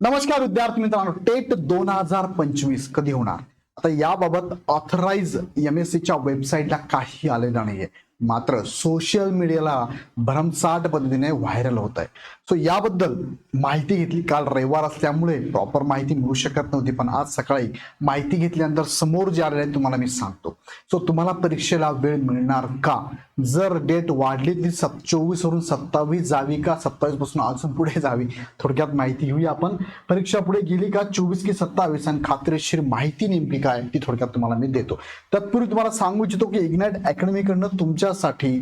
नमस्कार विद्यार्थी मित्रांनो टेट दोन हजार पंचवीस कधी होणार? आता याबाबत ऑथराइज एम एस सीच्या वेबसाईटला काही आलेलं नाहीये. मात्र सोशल मीडियाला भरमसाठ पद्धतीने व्हायरल होत आहे सो याबद्दल माहिती घेतली. काल रविवार असल्यामुळे प्रॉपर माहिती मिळू शकत नव्हती पण आज सकाळी माहिती घेतल्यानंतर समोर जे आलेलं आहे तुम्हाला मी सांगतो. सो तुम्हाला परीक्षेला वेळ मिळणार का? जर डेट वाढली ती सत चोवीस वरून सत्तावीस जावी का? सत्तावीसपासून अजून पुढे जावी? थोडक्यात माहिती घेऊया आपण. परीक्षा पुढे गेली का? चोवीस की सत्तावीस? आणि खात्रीशीर माहिती नेमकी काय? ती थोडक्यात तुम्हाला मी देतो. तत्पूर्वी तुम्हाला सांगू इच्छितो की इग्नाइट अकॅडमीकडनं तुमच्यासाठी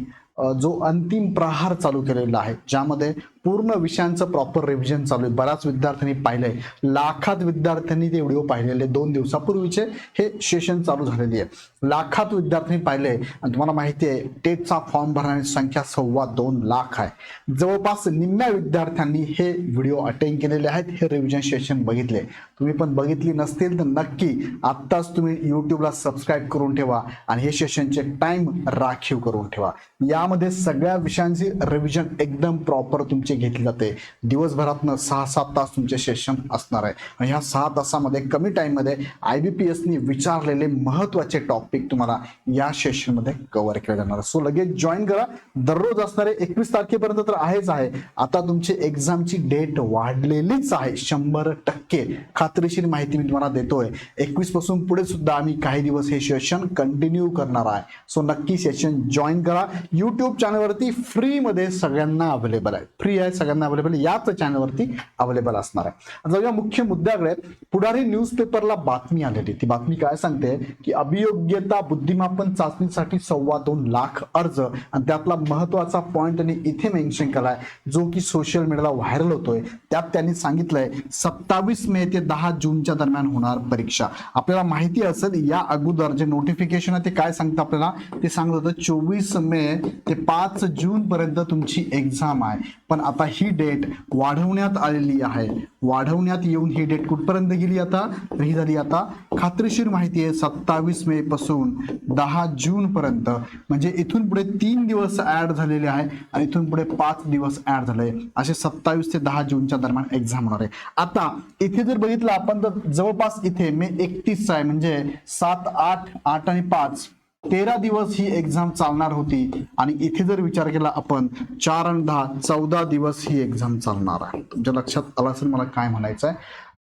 जो अंतिम प्रहार चालू केलेला आहे ज्यामध्ये पूर्ण विषयांचं प्रॉपर रिव्हिजन चालू आहे. बऱ्याच विद्यार्थ्यांनी पाहिलंय. लाखात विद्यार्थ्यांनी ते व्हिडिओ पाहिलेले दोन दिवसापूर्वीचे हे सेशन चालू झालेली आहे. लाखात विद्यार्थ्यांनी पाहिले आणि तुम्हाला माहिती आहे टेटचा फॉर्म भरण्याची संख्या सव्वा दोन लाख आहे. जवळपास निम्म्या विद्यार्थ्यांनी हे व्हिडिओ अटेंड केलेले आहेत. हे रिव्हिजन सेशन बघितले. तुम्ही पण बघितली नसतील तर नक्की आत्ताच तुम्ही यूट्यूबला सबस्क्राईब करून ठेवा आणि हे सेशनचे टाइम राखीव करून ठेवा. यामध्ये सगळ्या विषयांची रिव्हिजन एकदम प्रॉपर तुमचे घेतली जाते. दिवसभरातनं सहा सात तास तुमचे सेशन असणार आहे. आणि ह्या सहा तासामध्ये कमी टाईममध्ये आय बी पी एसनी विचारलेले महत्त्वाचे टॉपिक तुम्हाला या सेशनमध्ये कव्हर केले जाणार सो लगेच जॉईन करा. दररोज असणारे एकवीस तारखेपर्यंत तर आहेच आहे. आता तुमची एक्झामची डेट वाढलेलीच आहे. शंभर टक्के. खात्रीशीर माहिती मी तुम्हाला देतोय. एकवीसपासून पुढे सुद्धा आम्ही काही दिवस हे सेशन कंटिन्यू करणार आहे. सो नक्की सेशन जॉईन करा. युट्यूब चॅनलवरती फ्रीमध्ये सगळ्यांना अवेलेबल आहे. फ्री आहे सगळ्यांना अवेलेबल याच चॅनलवरती अवेलेबल असणार आहे. आता जाऊया मुख्य मुद्द्याकडे. पुढारी न्यूजपेपरला बातमी आलेली. ती बातमी काय सांगते? की अभियोग्यता बुद्धिमापन चाचणीसाठी सव्वा दोन लाख अर्ज. आणि त्यातला महत्त्वाचा पॉईंट त्यांनी इथे मेन्शन केलाय जो की सोशल मीडियाला व्हायरल होतोय. त्यात त्यांनी सांगितलंय सत्तावीस मे ते दहा जूनच्या दरम्यान होणार परीक्षा. आपल्याला माहिती असेल या अगोदर जे नोटिफिकेशन आहे ते काय सांगतं आपल्याला? ते सांगत होतं चोवीस मे ते पाच जून पर्यंत तुमची एक्झाम आहे. पण आता ही डेट वाढवण्यात आलेली आहे. वाढवण्यात येऊन ही डेट कुठपर्यंत गेली आता? तर ही झाली आता खात्रीशीर माहिती आहे सत्तावीस मे पासून दहा जून पर्यंत. म्हणजे इथून पुढे तीन दिवस ऍड झालेले आहे आणि इथून पुढे पाच दिवस ऍड झाले असे सत्तावीस ते दहा जूनच्या दरम्यान एक्झाम होणार आहे. आता इथे जर बघितलं आपण तर जवळपास इथे मे एकतीस आहे. म्हणजे सात आठ आठ आणि पाच. तेरा दिवस ही एक्झाम चालणार होती. आणि इथे जर विचार केला आपण चार आणि दहा चौदा दिवस ही एक्झाम चालणार आहे. तुमच्या लक्षात आलं असेल मला काय म्हणायचं आहे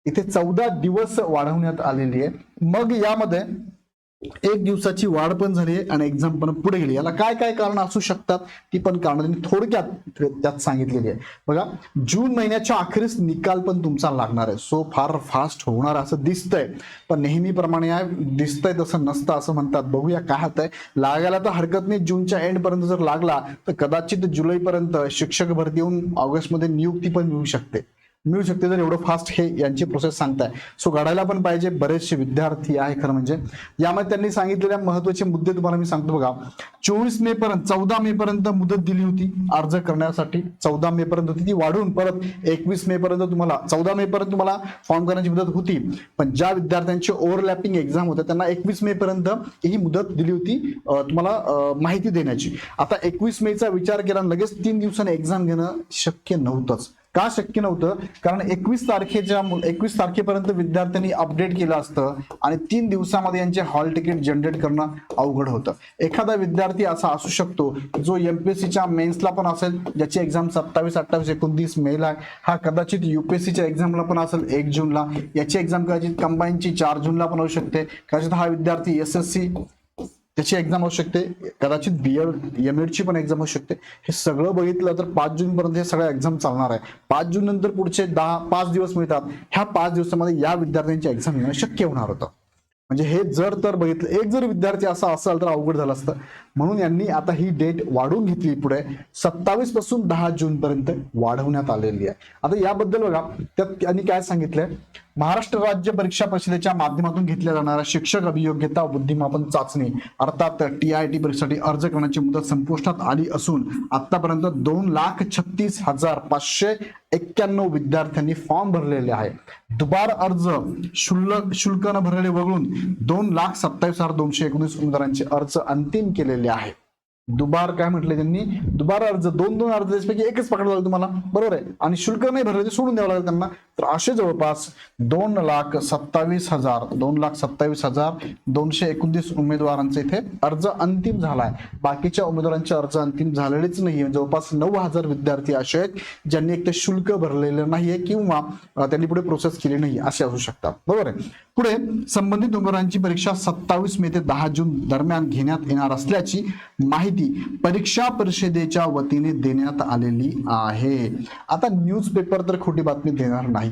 इथे चौदा दिवस वाढवण्यात आलेली आहे. मग यामध्ये एक दिवसाची वाढ पण झाली आणि एक्झाम पण पुढे गेली याला काय काय कारण असू शकतात ती पण कारण त्यांनी थोडक्यात त्यात सांगितलेली आहे. बघा जून महिन्याच्या अखेरीस निकाल पण तुमचा लागणार आहे. सो फार फास्ट होणार असं दिसतंय. पण नेहमीप्रमाणे या दिसतंय तसं नसतं असं म्हणतात. बघूया काय होतंय. लागायला तर हरकत नाही. जूनच्या एंड पर्यंत जर लागला तर कदाचित जुलैपर्यंत शिक्षक भरती येऊन ऑगस्टमध्ये नियुक्ती पण मिळू शकते. मिळू शकते जर एवढं फास्ट हे यांची प्रोसेस सांगताय. सो घडायला पण पाहिजे बरेचसे विद्यार्थी आहे खरं म्हणजे. यामध्ये त्यांनी सांगितलेल्या महत्त्वाचे मुद्दे तुम्हाला मी सांगतो बघा. चोवीस मे पर्यंत चौदा मे पर्यंत मुदत दिली होती अर्ज करण्यासाठी. चौदा मे पर्यंत होती ती वाढून परत एकवीस मे पर्यंत तुम्हाला चौदा मे पर्यंत तुम्हाला फॉर्म करण्याची मुदत होती. पण ज्या विद्यार्थ्यांची ओव्हरलॅपिंग एक्झाम होत्या त्यांना एकवीस मे पर्यंत ही मुदत दिली होती तुम्हाला माहिती देण्याची. आता एकवीस मेचा विचार केला आणि लगेच तीन दिवसांनी एक्झाम घेणं शक्य नव्हतंच. का शक्य नव्हतं? कारण एकवीस तारखेच्या एकवीस तारखेपर्यंत विद्यार्थ्यांनी अपडेट केलं असतं आणि तीन दिवसामध्ये यांचे हॉल तिकीट जनरेट करणं अवघड होतं. एखादा विद्यार्थी असा असू शकतो जो एम पी एस सीच्या मेन्सला पण असेल ज्याची एक्झाम सत्तावीस अठ्ठावीस एकोणतीस मेला आहे. हा कदाचित युपीएससीच्या एक्झामला पण असेल एक जूनला. याची एक्झाम कदाचित कंबाईनची चार जूनला पण होऊ शकते. कदाचित हा विद्यार्थी एस एस सी त्याची एक्झाम होऊ शकते. कदाचित बी एड एम एडची पण एक्झाम होऊ शकते. हे सगळं बघितलं तर पाच जून पर्यंत हे सगळं एक्झाम चालणार आहे. पाच जून नंतर पुढचे दहा पाच दिवस मिळतात. ह्या पाच दिवसामध्ये या विद्यार्थ्यांची एक्झाम घेणं शक्य होणार होतं. म्हणजे हे जर तर बघितलं एक जर विद्यार्थी असा असाल तर अवघड झालं असतं. म्हणून यांनी आता ही डेट वाढवून घेतली पुढे. सत्तावीसपासून दहा जून पर्यंत वाढवण्यात आलेली आहे. आता याबद्दल बघा त्यात त्यांनी काय सांगितलंय? महाराष्ट्र राज्य परीक्षा परिषदेच्या माध्यमातून घेतल्या जाणाऱ्या शिक्षक अभियोग्यता बुद्धिमापन चाचणी अर्थात टी आय टी परीक्षेसाठी अर्ज करण्याची मुदत संपुष्टात आली असून आतापर्यंत दोन लाख छत्तीस हजार पाचशे एक्क्याण्णव विद्यार्थ्यांनी फॉर्म भरलेले आहे. दुबार अर्ज शुल्क शुल्क न भरलेले वगळून दोन लाख सत्तावीस हजार दोनशे एकोणीस उमेदवारांचे अर्ज अंतिम केलेले आहे. दुबार काय म्हटले त्यांनी? दुबार अर्ज दोन दोन अर्ज त्याच्यापैकी एकच पकडा लागेल तुम्हाला. बरोबर आहे. आणि शुल्क नाही भरले ते सोडून द्यावं लागेल त्यांना. तर असे जवळपास दोन लाख सत्तावीस हजार दोन लाख सत्तावीस हजार दोनशे एकोणतीस उमेदवारांचे इथे अर्ज अंतिम झालाय. बाकीच्या उमेदवारांचे अर्ज अंतिम झालेलेच नाही जवळपास नऊ हजार विद्यार्थी असे आहेत ज्यांनी एक ते शुल्क भरलेलं नाहीये किंवा त्यांनी पुढे प्रोसेस केली नाही असे असू शकतात. बरोबर आहे. पुढे संबंधित उमेदवारांची परीक्षा सत्तावीस मे ते दहा जून दरम्यान घेण्यात येणार असल्याची माहिती परीक्षा परिषदेच्या वतीने देण्यात आलेली आहे. आता न्यूजपेपर तर खोटी बातमी देणार नाही.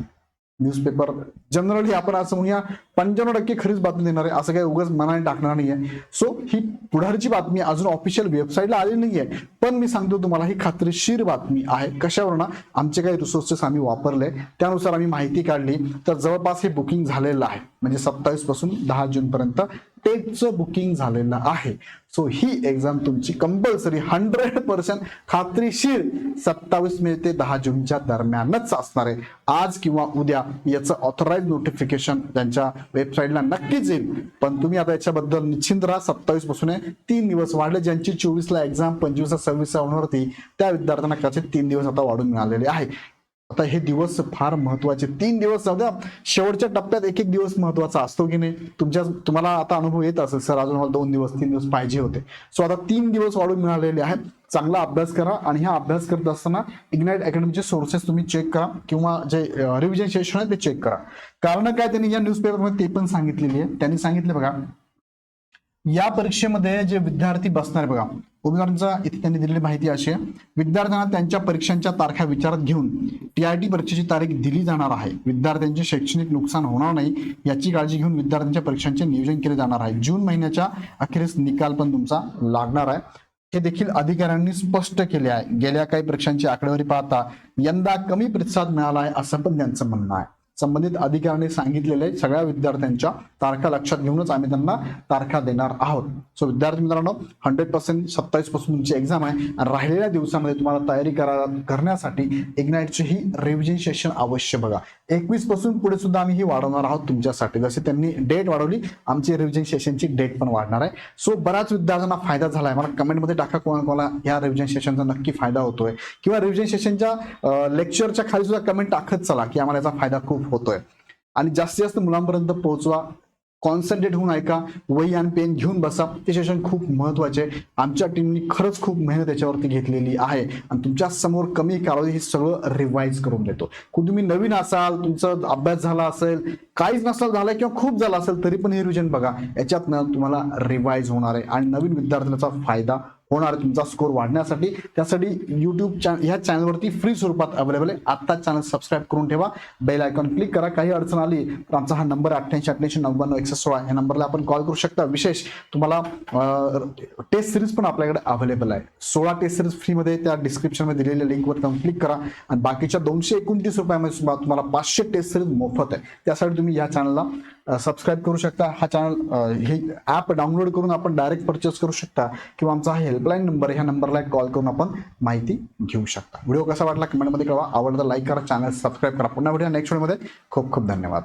न्यूजपेपर जनरली आपण असं म्हणूया पंच्याण्णव टक्के खरीच बातमी देणार आहे असं काही उगाच मनाने टाकणार नाहीये. सो ही पुढारची बातमी अजून ऑफिशियल वेबसाईटला आली नाहीये. पण मी सांगतो तुम्हाला ही खात्रीशीर बातमी आहे. कशावर ना आमचे काही रिसोर्सेस आम्ही वापरले त्यानुसार आम्ही माहिती काढली. तर जवळपास हे बुकिंग झालेलं आहे. म्हणजे सत्तावीसपासून दहा जून पर्यंत टेटचं बुकिंग झालेलं आहे. सो ही एक्झाम तुमची कंपल्सरी हंड्रेड पर्सेंट खात्रीशीर सत्तावीस मे ते दहा जूनच्या दरम्यानच असणार आहे. आज किंवा उद्या याचं ऑथराईज नोटिफिकेशन त्यांच्या वेबसाईटला नक्कीच येईल पण तुम्ही आता याच्याबद्दल निश्चिंत राहा सत्तावीसपासून आहे. तीन दिवस वाढले. ज्यांची चोवीसला एक्झाम पंचवीसला सव्वीसला होणार होती त्या विद्यार्थ्यांना कदाचित तीन दिवस आता वाढून मिळालेले आहे. आता हे दिवस फार महत्त्वाचे. तीन दिवस जाऊ द्या. शेवटच्या टप्प्यात एक एक दिवस महत्त्वाचा असतो की नाही? तुमच्या तुम्हाला आता अनुभव येत असेल सर अजून मला दोन दिवस तीन दिवस पाहिजे होते. सो आता तीन दिवस वाढून मिळालेले आहेत. चांगला अभ्यास करा आणि हा अभ्यास करत असताना इग्नाइट अकॅडमीचे सोर्सेस तुम्ही चेक करा किंवा जे रिव्हिजन सेशन आहे ते चेक करा. कारण काय त्यांनी या न्यूजपेपरमध्ये ते पण सांगितलेली आहे. त्यांनी सांगितले बघा या परीक्षेमध्ये जे विद्यार्थी बसणार बघा उमेदवारांचा इथे त्यांनी दिलेली माहिती अशी आहे विद्यार्थ्यांना त्यांच्या परीक्षांच्या तारखा विचारात घेऊन टी आय टी परीक्षेची तारीख दिली जाणार आहे. विद्यार्थ्यांचे शैक्षणिक नुकसान होणार नाही याची काळजी घेऊन विद्यार्थ्यांच्या परीक्षांचे नियोजन केले जाणार आहे. जून महिन्याच्या अखेरीस निकाल पण तुमचा लागणार आहे. हे देखील अधिकाऱ्यांनी स्पष्ट केले आहे. गेल्या काही परीक्षांची आकडेवारी पाहता यंदा कमी प्रतिसाद मिळाला आहे असं पण त्यांचं म्हणणं आहे. संबंधित अधिकाऱ्यांनी सांगितलेले सगळ्या विद्यार्थ्यांच्या तारखा लक्षात घेऊनच आम्ही त्यांना तारखा देणार आहोत. सो विद्यार्थी मित्रांनो हंड्रेड पर्सेंट सत्तावीसपासून तुमची एक्झाम आहे. राहिलेल्या दिवसामध्ये तुम्हाला तयारी करा करण्यासाठी इग्नाईटची ही रिव्हिजन सेशन अवश्य बघा. एकवीसपासून पुढे सुद्धा आम्ही ही वाढवणार आहोत तुमच्यासाठी. जसे त्यांनी डेट वाढवली आमची रिव्हिजन सेशनची डेट पण वाढणार आहे. सो बऱ्याच विद्यार्थ्यांना फायदा झाला आहे. मला कमेंटमध्ये टाका कोणा कोणाला या रिव्हिजन सेशनचा नक्की फायदा होतोय. किंवा रिव्हिजन सेशनच्या लेक्चरच्या खाली सुद्धा कमेंट टाकत चला की आम्हाला याचा फायदा खूप होतोय. आणि जास्तीत जास्त मुलांपर्यंत पोहोचवा. कॉन्सन्ट्रेट होऊन ऐका. वही आणि पेन घेऊन बसा. ते सेशन खूप महत्त्वाचे आहे. आमच्या टीमनी खरंच खूप मेहनत याच्यावरती घेतलेली आहे. आणि तुमच्यासमोर कमी कालावधी हे सगळं रिवाईज करून देतो. कुठे तुम्ही नवीन असाल तुमचा अभ्यास झाला असेल काहीच नसाल झालं किंवा खूप झाला असेल तरी पण हे रिव्हिजन बघा. याच्यातनं तुम्हाला रिवाईज होणार आहे. आणि नवीन विद्यार्थ्यांचा फायदा होणार तुमचा स्कोर वाढण्यासाठी. त्यासाठी युट्यूब चॅनल ह्या चॅनलवरती फ्री स्वरूपात अवेलेबल आहे. आत्ताच चॅनल सबस्क्राईब करून ठेवा. बेल आयकॉन क्लिक करा. काही अडचण आली तर आमचा हा नंबर अठ्ठ्याऐंशी अठ्ठ्याऐंशी नव्याण्णव एकशे सोळा. या नंबरला आपण कॉल करू शकता. विशेष तुम्हाला टेस्ट सिरीज पण आपल्याकडे अवेलेबल आहे. सोळा टेस्ट सिरीज फ्रीमध्ये त्या डिस्क्रिप्शनमध्ये दिलेल्या लिंकवर जाऊन क्लिक करा. आणि बाकीच्या दोनशे एकोणतीस रुपयामध्ये सुद्धा तुम्हाला पाचशे टेस्ट सिरीज मोफत आहे. त्यासाठी तुम्ही या चॅनलला सबस्क्राईब करू शकता. हा चॅनल हे ॲप डाउनलोड करून आपण डायरेक्ट परचेस करू शकता. किंवा आमचा हे हेल्पलाईन नंबर ह्या नंबरला कॉल करून आपण माहिती घेऊ शकता. व्हिडिओ कसा वाटला कमेंटमध्ये कळवा. आवडतं लाईक करा चॅनल सबस्क्राईब करा. पुन्हा व्हिडिओ नेक्स्ट व्हिडिओमध्ये खूप खूप धन्यवाद.